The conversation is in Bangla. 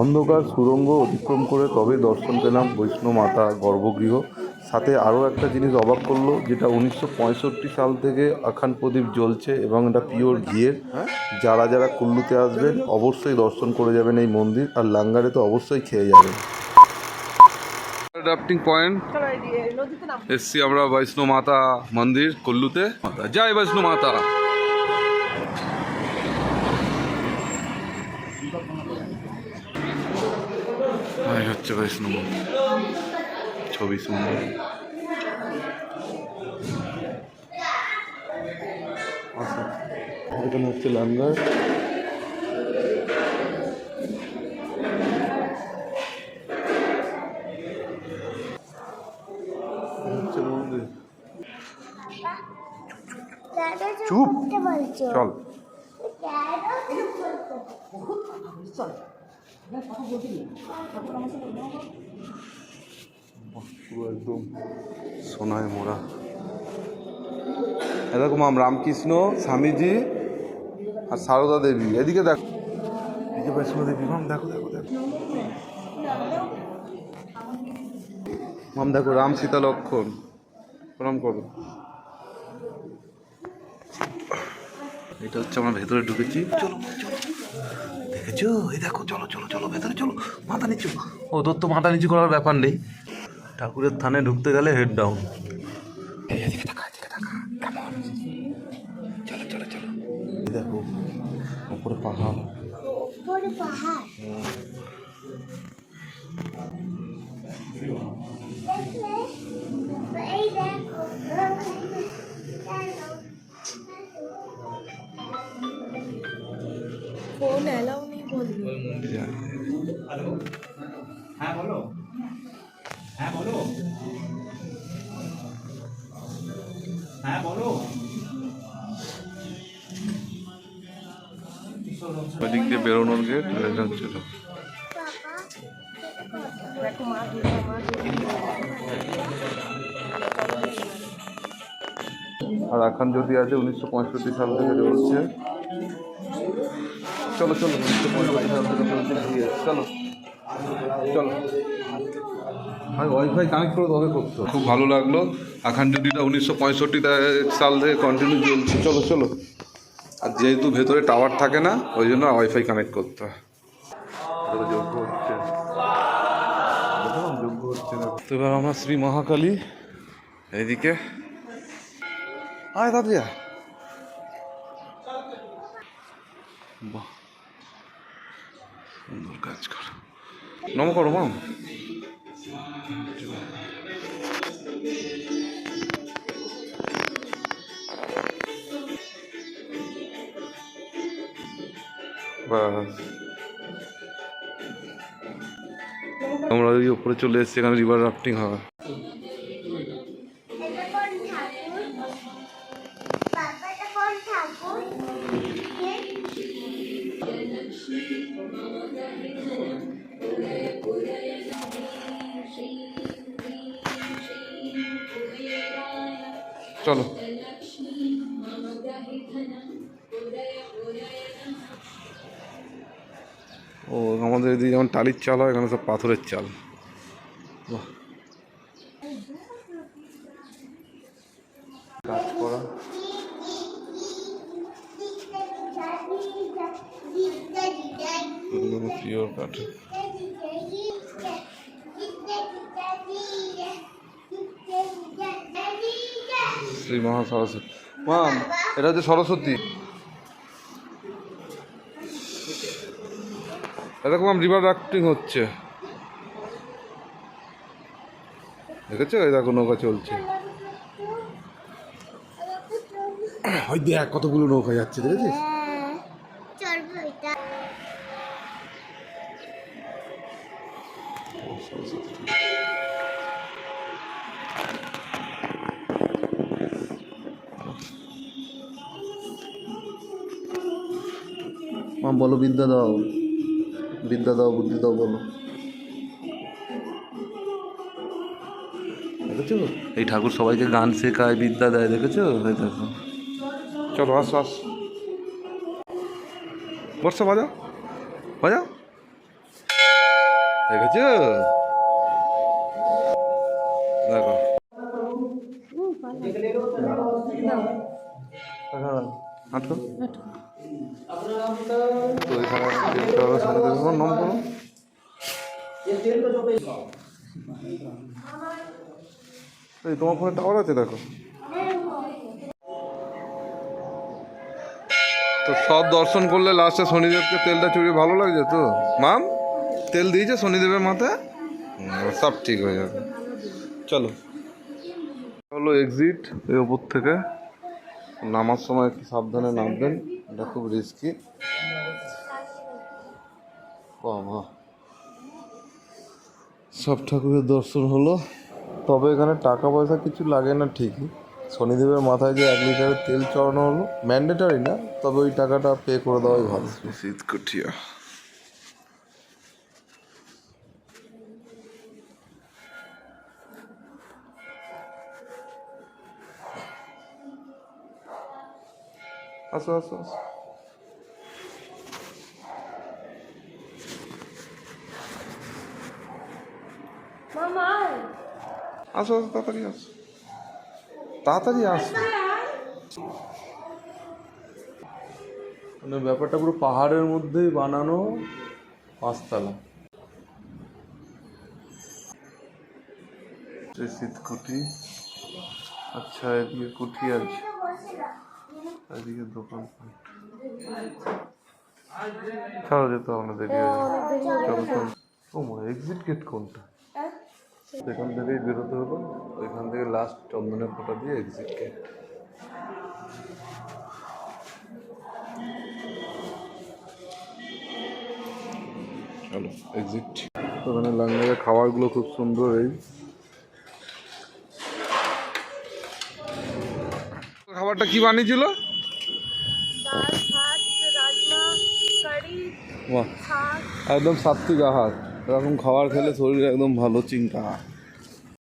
অন্ধকার সুড়ঙ্গ অতিক্রম করে তবে দর্শন পেলাম বৈষ্ণো মাতা গর্ভগৃহ। সাথে আরও একটা জিনিস অবাক করল যেটা উনিশশো পঁয়ষট্টি সাল থেকে আখান প্রদীপ জ্বলছে এবং এটা পিওর ঘিয়ের। যারা যারা কুল্লুতে আসবেন অবশ্যই দর্শন করে যাবেন এই মন্দির আর লাঙ্গারে তো অবশ্যই খেয়ে যাবেন। রাফটিং পয়েন্ট এসছি আমরা বৈষ্ণো মাতা মন্দির কুল্লুতে। জয় বৈষ্ণো মাতা। এই হচ্ছে বৈষ্ণো মন্দির ছবি সুন্দর আচ্ছা, এখানে হচ্ছে লাঙ্গার এই হচ্ছে মন্দির চুপ চল একদম সোনায় মোড়া। এরকম রামকৃষ্ণ, স্বামীজি আর সারদা দেবী। এদিকে দেখো। এদিকে বৈষ্ণো দেবী। মাম, দেখো দেখো দেখো। মাম, দেখো, রাম সীতা লক্ষণ। প্রণাম করো। এটা হচ্ছে আমরা ভেতরে ঢুকেছি। চলো চলো। দেখেছ? এই দেখো চলো চলো চলো ভেতরে চলো মাথা নিচু। ও তোর তো মাথা নিচু করার ব্যাপার নেই। ঠাকুরের থানে ঢুকতে গেলে হেড ডাউন এদিকে তাকা এদিকে তাকা কেমন? চলো চলো চলো। দেখো উপরে পাহাড়। হ্যাঁ বলো। হ্যাঁ বলো। হ্যাঁ বলো। দিয়ে বেরোনোর গেট দুর্গা আর এখন যদি আছে উনিশশো পঁয়ষট্টি সাল থেকে চলছে চলো চলো চলো চলো আর ওয়াইফাই কানেক্ট করে তবে করতো খুব ভালো লাগল। আখান উনিশশো পঁয়ষট্টি সাল থেকে কন্টিনিউ চলছে। চলো চলো। আর যেহেতু ভেতরে টাওয়ার থাকে না ওই জন্য ওয়াইফাই কানেক্ট করতে হয়। যোগ্য হচ্ছে। যোগ্য হচ্ছে না। তো এবার আমরা শ্রী মহাকালী এইদিকে। আয় দাদিয়া বাহ। সুন্দর কাজ কর। নম করো মাম আমরা ওই উপরে চলে এসেছি, এখানে রিভার রাফটিং হবে চলো। ও, আমাদের এদিকে যেমন টালির চাল হয়, এখানে সব পাথরের চাল। কাজ করা। পিওর কাঠ শ্রী মহা সরস্বতী মা, এটা হচ্ছে সরস্বতী। এরকম রিভার রাফটিং হচ্ছে। দেখেছ? এরকম নৌকা চলছে। ওই দেখ কতগুলো নৌকা যাচ্ছে, দেখেছিস? বলো বিদ্যা দাও। বিদ্যা দাও বুদ্ধি দাও বলো। দেখেছ? এই ঠাকুর সবাইকে গান শেখায় বিদ্যা দেয় দেখেছ? এই দেখো। চলো আসো আস। বর্ষা বাজাও। বাজাও। দেখেছ? দেখো। আটকো তো এখানে সামনে নম্বর এই তোমার ফোনে টাওয়ার আছে দেখো। তো সব দর্শন করলে লাস্টে শনিদেবকে তেলটা চড়িয়ে ভালো লাগছে তো? মাম তেল দিয়েছে শনিদেবের মাথায়? সব ঠিক হয়ে যাবে। চলো। হলো এক্সিট এই ওপর থেকে। নামার সময় একটু সাবধানে নামবেন। এটা খুব রিস্কি কম সব ঠাকুরের দর্শন হলো। তবে এখানে টাকা পয়সা কিছু লাগে না ঠিকই। শনিদেবের মাথায় যে এক লিটারের তেল চড়ানো হলো ম্যান্ডেটারি না, তবে ওই টাকাটা পে করে দেওয়াই ভালো। শীত আসো আসো আসো আসো আসো তাড়াতাড়ি আসো তাড়াতাড়ি আসো মানে ব্যাপারটা পুরো পাহাড়ের মধ্যেই বানানো পাঁচতলা। এই শীতকুটি। আচ্ছা এদিকে কুঠি আছে। এদিকে দোকান ছাড়ো যেতে হবে না দেরি হয়ে ও মা এক্সিট গেট কোনটা? এখান থেকেই বেরোতে হলো। ওইখান থেকে লাস্ট চন্দনের ফোঁটা দিয়ে এক্সিট গেট চলো এক্সিট ওখানে লাঙ্গারের খাবারগুলো খুব সুন্দর এই। খাবারটা কি বানিয়েছিল? ডাল ভাত রাজমা কারি বাহ। একদম সাত্বিক আহার। এরকম খাবার খেলে শরীর একদম ভালো চিন্তা।